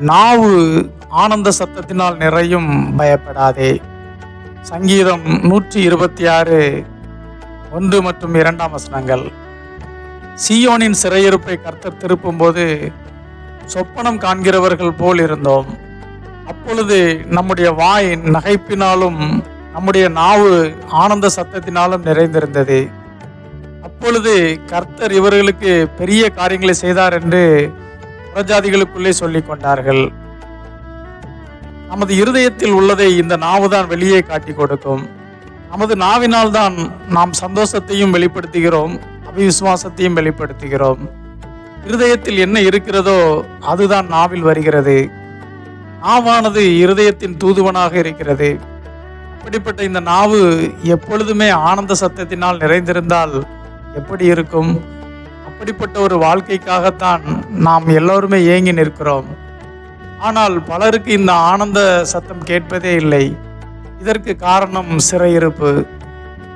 நாவு ஆனந்த சத்தத்தினால் நிறையும் பயப்படாதே. சங்கீதம் நூற்றி இருபத்தி ஆறு ஒன்று மற்றும் இரண்டாம் வசனங்கள். சியோனின் சிறையிருப்பை கர்த்தர் திருப்பும்போது சொப்பனம் காண்கிறவர்கள் போல் இருந்தோம். அப்பொழுது நம்முடைய வாய் நகைப்பினாலும் நம்முடைய நாவு ஆனந்த சத்தத்தினாலும் நிறைந்திருந்தது. அப்பொழுது கர்த்தர் இவர்களுக்கு பெரிய காரியங்களை செய்தார் என்று புறஜாதிகளுக்குள்ளே சொல்லிக் கொண்டார்கள். நமது இருதயத்தில் உள்ளதை இந்த நாவு தான் வெளியே காட்டி கொடுக்கும். நமது நாவினால் தான் நாம் சந்தோஷத்தையும் வெளிப்படுத்துகிறோம் அபிவிசுவாசத்தையும் வெளிப்படுத்துகிறோம். இருதயத்தில் என்ன இருக்கிறதோ அதுதான் நாவில் வருகிறது. நாவானது இருதயத்தின் தூதுவனாக இருக்கிறது. அப்படிப்பட்ட இந்த நாவு எப்பொழுதுமே ஆனந்த சத்தத்தினால் நிறைந்திருந்தால் எப்படி இருக்கும்? அப்படிப்பட்ட ஒரு வாழ்க்கைக்காகத்தான் நாம் எல்லோருமே ஏங்கி நிற்கிறோம். ஆனால் பலருக்கு இந்த ஆனந்த சத்தம் கேட்பதே இல்லை. இதற்கு காரணம் சிறையிருப்பு.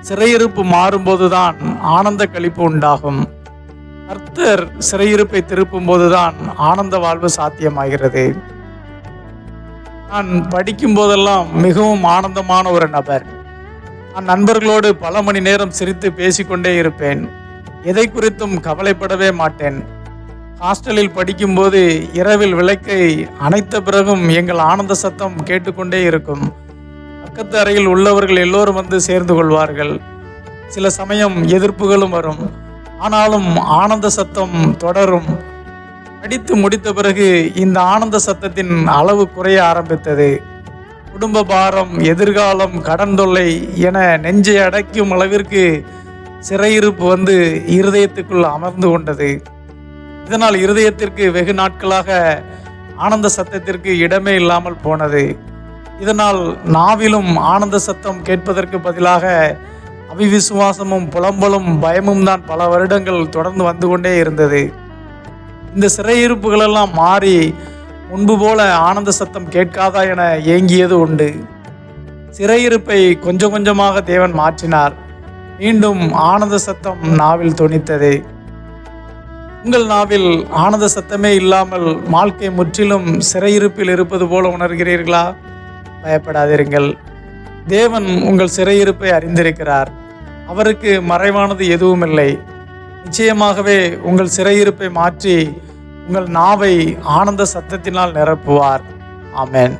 சிறையிருப்பு மாறும்போதுதான் ஆனந்த கழிப்பு உண்டாகும். கர்த்தர் சிறையிருப்பை திருப்பும் போதுதான் ஆனந்த வாழ்வு சாத்தியமாகிறது. நான் படிக்கும் போதெல்லாம் மிகவும் ஆனந்தமான ஒரு நபர். நான் நண்பர்களோடு பல மணி நேரம் சிரித்து பேசிக்கொண்டே இருப்பேன். எதை குறித்தும் கவலைப்படவே மாட்டேன். ஹாஸ்டலில் படிக்கும்போது இரவில் விளக்கை அணைத்த பிறகும் எங்கள் ஆனந்த சத்தம் கேட்டுக்கொண்டே இருக்கும். பக்கத்து அறையில் உள்ளவர்கள் எல்லோரும் வந்து சேர்ந்து கொள்வார்கள். சில சமயம் எதிர்ப்புகளும் வரும். ஆனாலும் ஆனந்த சத்தம் தொடரும். படித்து முடித்த பிறகு இந்த ஆனந்த சத்தத்தின் அளவு குறைய ஆரம்பித்தது. குடும்ப பாரம் எதிர்காலம் கடன் தொல்லை என நெஞ்சை அடைக்கும் அளவிற்கு சிறையிருப்பு வந்து இருதயத்துக்குள் அமர்ந்து கொண்டது. இதனால் இருதயத்திற்கு வெகு நாட்களாக ஆனந்த சத்தத்திற்கு இடமே இல்லாமல் போனது. இதனால் நாவிலும் ஆனந்த சத்தம் கேட்பதற்கு பதிலாக அவிவிசுவாசமும் புலம்பலும் பயமும் தான் பல வருடங்கள் தொடர்ந்து வந்து கொண்டே இருந்தது. இந்த சிறையிருப்புகளெல்லாம் மாறி முன்பு போல ஆனந்த சத்தம் கேட்காதா என ஏங்கியது உண்டு. சிறையிருப்பை கொஞ்சம் கொஞ்சமாக தேவன் மாற்றினார். மீண்டும் ஆனந்த சத்தம் நாவில் துணித்ததே உங்கள் நாவில் ஆனந்த சத்தமே இல்லாமல் வாழ்க்கை முற்றிலும் சிறையிருப்பில் இருப்பது போல உணர்கிறீர்களா? பயப்படாதிருங்கள். தேவன் உங்கள் சிறையிருப்பை அறிந்திருக்கிறார். அவருக்கு மறைவானது எதுவும் இல்லை நிச்சயமாகவே உங்கள் சிறையிருப்பை மாற்றி உங்கள் நாவை ஆனந்த சத்தத்தினால் நிரப்புவார். ஆமேன்.